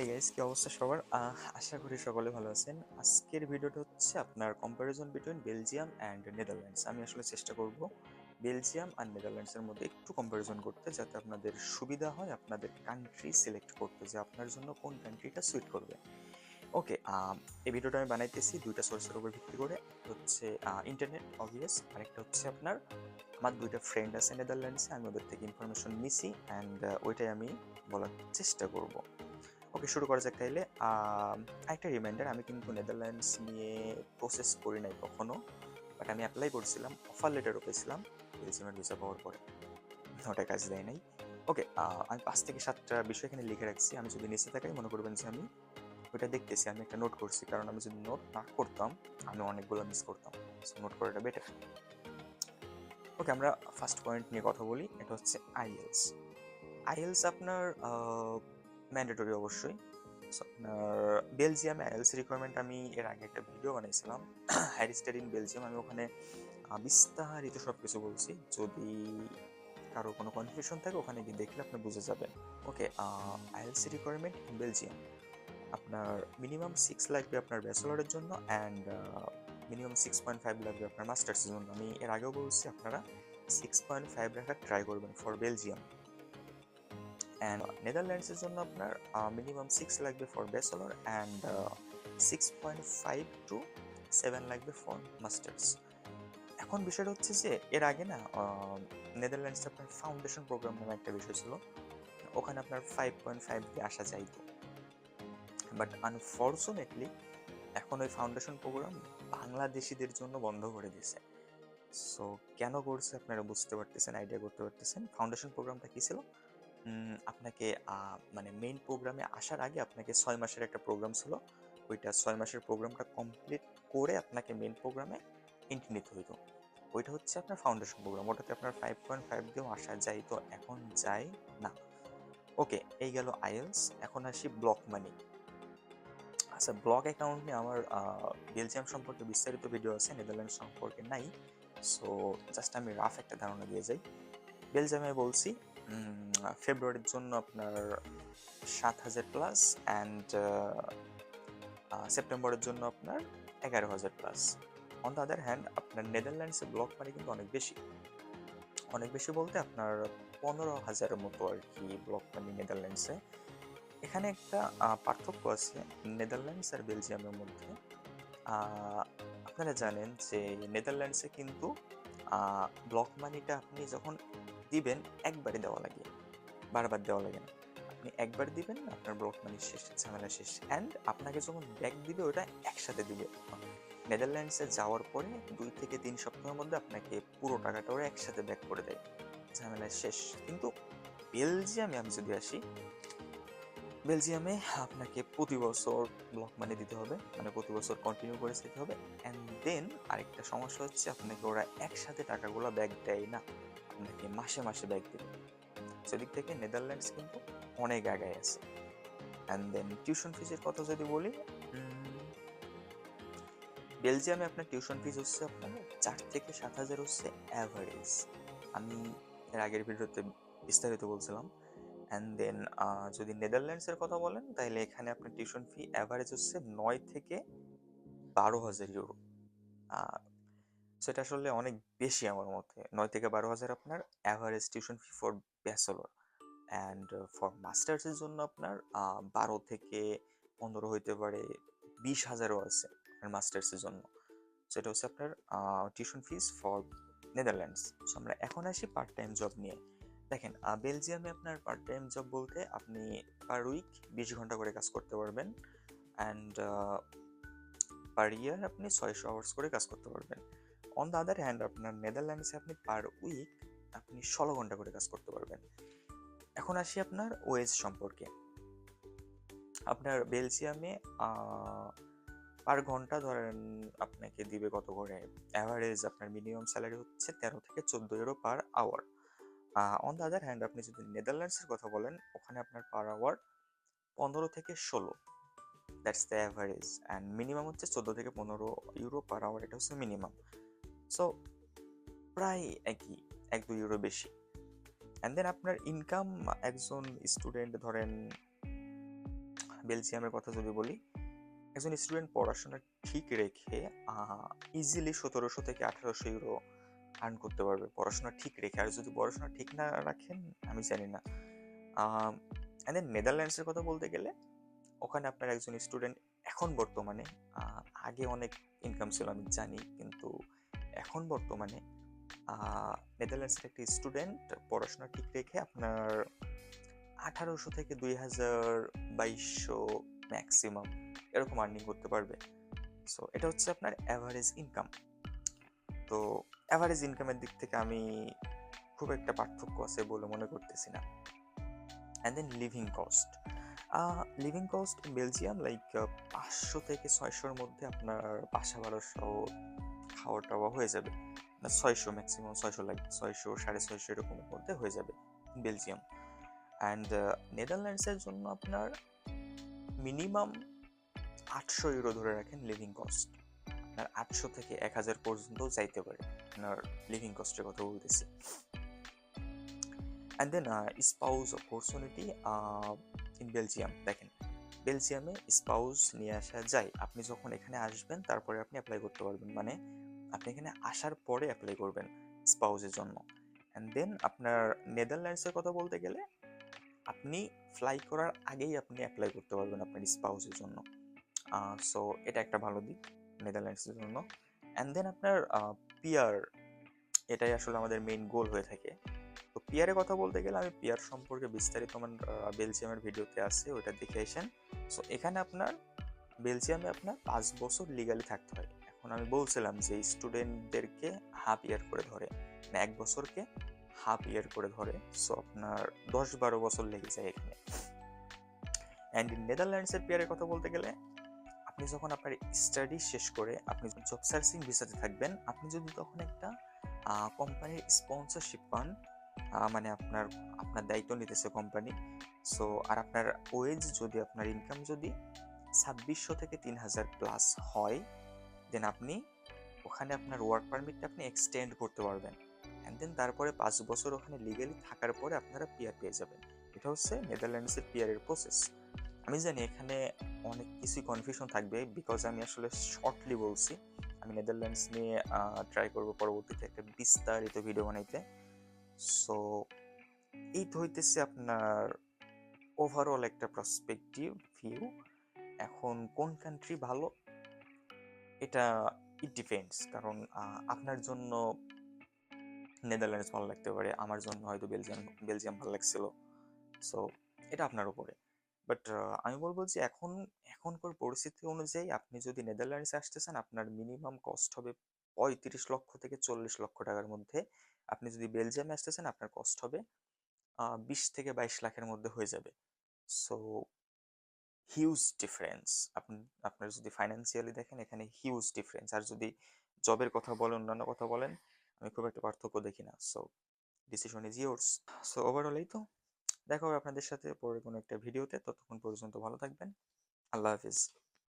এই গাইস কি অবস্থা সবার? আশা করি সকলে ভালো আছেন। আজকের ভিডিওটা হচ্ছে আপনার comparison between Belgium and Netherlands আমি আসলে চেষ্টা করব বেলজিয়াম আর নেদারল্যান্ডসের মধ্যে একটু কম্প্যারিজন করতে, যাতে আপনাদের সুবিধা হয় আপনাদের কান্ট্রি সিলেক্ট করতে যে আপনার জন্য কোন কান্ট্রিটা সুইট করবে। ওকে এই ভিডিওটা আমি বানাইতেছি দুইটা সোর্সের উপর ভিত্তি করে। হচ্ছে ইন্টারনেট অবভিয়াস আরেকটা হচ্ছে আপনার, আমার দুইটা ফ্রেন্ড আছে নেদারল্যান্ডসে আমি ওদের থেকে ইনফরমেশন নিছি অ্যান্ড ওইটাই আমি বলার চেষ্টা করব। ওকে শুরু করা যাক তাইলে। একটা রিমাইন্ডার আমি কিন্তু নেদারল্যান্ডস নিয়ে প্রসেস করি নাই কখনো বাট আমি অ্যাপ্লাই করছিলাম অফার লেটারও পেয়েছিলাম বেলজিয়ামের ভিসা পাওয়ার পরে। ওটা কাজ দেয় নাই। ওকে আমি পাঁচ থেকে সাতটা বিষয় এখানে লিখে রাখছি। আমি যদি নিচে থাকাই মনে করবেন যে আমি ওইটা দেখতেছি, আমি একটা নোট করছি, কারণ আমি যদি নোট না করতাম, আমি অনেকগুলো মিস করতাম। নোট করাটা বেটার ওকে, আমরা ফার্স্ট পয়েন্ট নিয়ে কথা বলি, এটা হচ্ছে আইএলস আইএলস আপনার ম্যান্ডেটরি অবশ্যই। আপনার বেলজিয়ামে আইএলস রিকোয়ারমেন্ট আমি এর আগে একটা ভিডিও বানাইছিলাম। হ্যারিস্টেড ইন বেলজিয়াম আমি ওখানে বিস্তারিত সব কিছু বলছি। যদি কারও কোনো কনফিউশন থাকে, ওখানে গিয়ে দেখলে আপনি বুঝে যাবেন। Okay IELTS requirement in Belgium আপনার মিনিমাম সিক্স লাগবে আপনার ব্যাচেলরের জন্য and minimum six point five লাগবে আপনার মাস্টার্সের জন্য। আমি এর আগেও বলছি, আপনারা সিক্স পয়েন্ট ফাইভ রাখার ট্রাই করবেন ফর বেলজিয়াম অ্যান্ড নেদারল্যান্ডসের জন্য আপনার মিনিমাম সিক্স লাগবে for bachelor and six point five to seven লাগবে ফর মাস্টার্স এখন বিষয়টা হচ্ছে যে, এর আগে না নেদারল্যান্ডসে আপনার ফাউন্ডেশন প্রোগ্রাম নামে একটা বিষয় ছিল, ওখানে আপনার ফাইভ পয়েন্ট ফাইভ দিয়ে আসা যাইতো বাট আনফর্চুনেটলি এখন ওই ফাউন্ডেশন প্রোগ্রাম বাংলাদেশিদের জন্য বন্ধ করে দিয়েছে। সো কেন করছে আপনারা বুঝতে পারতেছেন আইডিয়া করতে পারতেছেন? ফাউন্ডেশন প্রোগ্রামটা কী ছিল? আপনাকে মানে মেইন প্রোগ্রামে আসার আগে আপনাকে ছয় মাসের একটা প্রোগ্রাম ছিল। ওইটা ছয় মাসের প্রোগ্রামটা কমপ্লিট করে আপনাকে মেইন প্রোগ্রামে এন্ট্রি নিতে হইতো। ওইটা হচ্ছে আপনার ফাউন্ডেশন প্রোগ্রাম ওটাতে আপনার ফাইভ পয়েন্ট ফাইভ দিয়েও আসা যায়, তো এখন যায় না। ওকে এই গেল আইএলস এখন আসি ব্লক মানি আচ্ছা ব্লক অ্যাকাউন্ট নিয়ে আমার বেলজিয়াম সম্পর্কে বিস্তারিত ভিডিও আছে নেদারল্যান্ড সম্পর্কে নাই। সো জাস্ট আমি রাফ একটা ধারণা দিয়ে যাই। বেলজিয়ামে বলছি ফেব্রুয়ারির জন্য আপনার সাত হাজার প্লাস অ্যান্ড সেপ্টেম্বরের জন্য আপনার এগারো হাজার plus on the other hand আপনার নেদারল্যান্ডসে ব্লক মানি কিন্তু অনেক বেশি। অনেক বেশি বলতে আপনার পনেরো হাজারের মতো আর কি ব্লক মানি নেদারল্যান্ডসে এখানে একটা পার্থক্য আছে নেদারল্যান্ডস আর বেলজিয়ামের মধ্যে। আপনারা জানেন যে নেদারল্যান্ডসে কিন্তু ব্লক মানিটা আপনি যখন দিবেন, একবারই দেওয়া লাগে। বারবার দেওয়া লাগে না। আপনি একবার দিবেন, আপনার ব্লক মানি শেষ, ঝামেলা শেষ অ্যান্ড আপনাকে যখন ব্যাক দিবে, ওটা একসাথে দিবে। নেদারল্যান্ডসে যাওয়ার পরে দুই থেকে তিন সপ্তাহের মধ্যে আপনাকে পুরো টাকাটা ওরা একসাথে ব্যাক করে দেয়। ঝামেলা শেষ। কিন্তু বেলজিয়ামে আমি যদি আসি, বেলজিয়ামে আপনাকে প্রতি বছর ব্লক মানি দিতে হবে মানে প্রতি বছর কন্টিনিউ করে যেতে হবে অ্যান্ড দেন আরেকটা সমস্যা হচ্ছে, আপনাকে ওরা একসাথে টাকাগুলো ব্যাক দেয় না। আপনাকে মাসে মাসে ব্যাক দেবে। সেদিক থেকে নেদারল্যান্ডস কিন্তু অনেক আগায় আছে। অ্যান্ড দেন টিউশন ফিজের কথা যদি বলি বেলজিয়ামে আপনার টিউশন ফিজ হচ্ছে আপনার চার থেকে সাত হাজার হচ্ছে অ্যাভারেজ আমি এর আগের ভিডিওতে বিস্তারিত বলছিলাম। অ্যান্ড দেন যদি নেদারল্যান্ডসের কথা বলেন, তাহলে এখানে আপনার টিউশন ফি অ্যাভারেজ হচ্ছে নয় থেকে বারো হাজার ইউরো সেটা আসলে অনেক বেশি আমার মতে। নয় থেকে বারো হাজার আপনার average tuition fee for bachelor and for মাস্টার্সের জন্য আপনার বারো থেকে পনেরো হইতে পারে বিশ হাজারও আছে আপনার মাস্টার্সের জন্য। সেটা হচ্ছে আপনার tuition fees for Netherlands so আমরা এখন আসি পার্ট টাইম জব নিয়ে। দেখেন বেলজিয়ামে আপনার পার্ট টাইম জব বলতে আপনি পার উইক বিশ ঘণ্টা করে কাজ করতে পারবেন। অ্যান্ড পার ইয়ার আপনি ছয়শো আওয়ার্স করে কাজ করতে পারবেন। অন দ্য আদার হ্যান্ড আপনার নেদারল্যান্ডসে আপনি পার উইক আপনি ষোলো ঘণ্টা করে কাজ করতে পারবেন। এখন আসি আপনার ওয়েজ সম্পর্কে। আপনার বেলজিয়ামে পার ঘণ্টা ধরেন আপনাকে দিবে কত করে? অ্যাভারেজ আপনার মিনিমাম স্যালারি হচ্ছে তেরো থেকে চোদ্দ euro per hour on the other hand আপনি যদি নেদারল্যান্ডসের কথা বলেন, ওখানে আপনার পার আওয়ার পনেরো থেকে ষোলো। That's the average and minimum হচ্ছে চোদ্দ থেকে পনেরো ইউরো পার আওয়ার এটা হচ্ছে মিনিমাম সো প্রায় একই, এক দুই ইউরো বেশি। অ্যান্ড দেন আপনার ইনকাম একজন স্টুডেন্ট ধরেন বেলজিয়ামের কথা যদি বলি, একজন স্টুডেন্ট পড়াশোনা ঠিক রেখে ইজিলি সতেরোশো থেকে আঠারোশো ইউরো আর্ন করতে পারবে। পড়াশোনা ঠিক রেখে। আর যদি পড়াশোনা ঠিক না রাখেন, আমি জানি না। অ্যান্ড দেন নেদারল্যান্ডসের কথা বলতে গেলে, ওখানে আপনার একজন স্টুডেন্ট এখন বর্তমানে আগে অনেক ইনকাম ছিল, আমি জানি, কিন্তু এখন বর্তমানে নেদারল্যান্ডসের একটি স্টুডেন্ট পড়াশোনা ঠিক রেখে আপনার আঠারোশো থেকে দুই হাজার বাইশশো ম্যাক্সিমাম এরকম আর্নিং করতে পারবে। সো এটা হচ্ছে আপনার অ্যাভারেজ ইনকাম তো অ্যাভারেজ ইনকামের দিক থেকে আমি খুব একটা পার্থক্য আছে বলে মনে করতেছি না। And then living cost living cost Belgium like পাঁচশো থেকে ছয়শোর মধ্যে আপনার বাসা ভাড়া সহ খাওয়া টাওয়া হয়ে যাবে। ছয়শো ম্যাক্সিমাম ছয়শো লাইক ছয়শো, সাড়ে ছয়শো এরকমের মধ্যে হয়ে যাবে বেলজিয়াম অ্যান্ড নেদারল্যান্ডসের জন্য আপনার মিনিমাম আটশো ইউরো ধরে রাখেন লিভিং কস্ট আপনার আটশো থেকে এক হাজার পর্যন্ত যাইতে পারে আপনার লিভিং কস্টের কথা বলতেছি। And then spouse opportunity in Belgium দেখেন বেলজিয়ামে স্পাউস নিয়ে আসা যায়। আপনি যখন এখানে আসবেন, তারপরে আপনি অ্যাপ্লাই করতে পারবেন। মানে আপনি এখানে আসার পরে অ্যাপ্লাই করবেন স্পাউসের জন্য। অ্যান্ড দেন আপনার নেদারল্যান্ডসের কথা বলতে গেলে, আপনি ফ্লাই করার আগেই আপনি অ্যাপ্লাই করতে পারবেন আপনার স্পাউসের জন্য। সো এটা একটা ভালো দিক নেদারল্যান্ডসের জন্য। অ্যান্ড দেন আপনার পিয়ার এটাই আসলে আমাদের মেইন গোল হয়ে থাকে। তো পিয়ারের কথা বলতে গেলে আমি পিয়ার সম্পর্কে বিস্তারিত আমার বেলজিয়ামের ভিডিওতে আছে, ওটা দেখে আসেন। সো এখানে আপনার বেলজিয়ামে আপনার পাঁচ বছর লিগালি থাকতে হয়। এখন আমি বলছিলাম যে, স্টুডেন্টদেরকে হাফ ইয়ার করে ধরে। মানে এক বছরকে হাফ ইয়ার করে ধরে। সো আপনার দশ বারো বছর লেগে যায় এখানে অ্যান্ড নেদারল্যান্ডসের পিয়ারের কথা বলতে গেলে, আপনি যখন আপনার স্টাডি শেষ করে আপনি জব সার্চিং ভিসাতে থাকবেন, আপনি যদি তখন একটা কোম্পানির স্পন্সরশিপ পান মানে আপনার আপনার দায়িত্ব নিতেছে কোম্পানি সো আর আপনার ওয়েজ যদি, আপনার ইনকাম যদি ছাব্বিশশো থেকে তিন হাজার প্লাস হয় দেন আপনি ওখানে আপনার ওয়ার্ক পারমিটটা আপনি এক্সটেন্ড করতে পারবেন। অ্যান্ড দেন তারপরে পাঁচ বছর ওখানে লিগালি থাকার পরে আপনারা পিয়ার পেয়ে যাবেন। এটা হচ্ছে নেদারল্যান্ডসের পিয়ারের প্রসেস আমি জানি এখানে অনেক কিছুই কনফিউশন থাকবে বিকজ আমি আসলে শর্টলি বলছি। আমি নেদারল্যান্ডস নিয়ে ট্রাই করব পরবর্তীতে একটা বিস্তারিত ভিডিও বানাইতে। সো এই তো হইতেছে আপনার ওভারঅল একটা প্রসপেক্টিভ ভিউ এখন কোন কান্ট্রি ভালো? এটা ইট ডিপেন্ডস কারণ আপনার জন্য নেদারল্যান্ডস ভালো লাগতে পারে, আমার জন্য হয়তো বেলজিয়াম বেলজিয়াম ভালো লাগছিল। সো এটা আপনার উপরে। বাট আমি বলব যে এখন, এখনকার পরিস্থিতি অনুযায়ী আপনি যদি নেদারল্যান্ডসে আসতে চান, আপনার মিনিমাম কস্ট হবে পঁয়ত্রিশ লক্ষ থেকে চল্লিশ লক্ষ টাকার মধ্যে। আপনি যদি বেলজিয়ামে আসতে চান, আপনার কস্ট হবে বিশ থেকে বাইশ লাখের মধ্যে হয়ে যাবে। সো হিউজ ডিফারেন্স আপনি, আপনার যদি ফাইন্যান্সিয়ালি দেখেন, এখানে হিউজ ডিফারেন্স আর যদি জবের কথা বলেন, অন্যান্য কথা বলেন, আমি খুব একটা পার্থক্য দেখি না। So decision is yours so overall এই তো। দেখা হবে আপনাদের সাথে পরে কোনো একটা ভিডিওতে ততক্ষণ পর্যন্ত ভালো থাকবেন। আল্লাহ হাফিজ।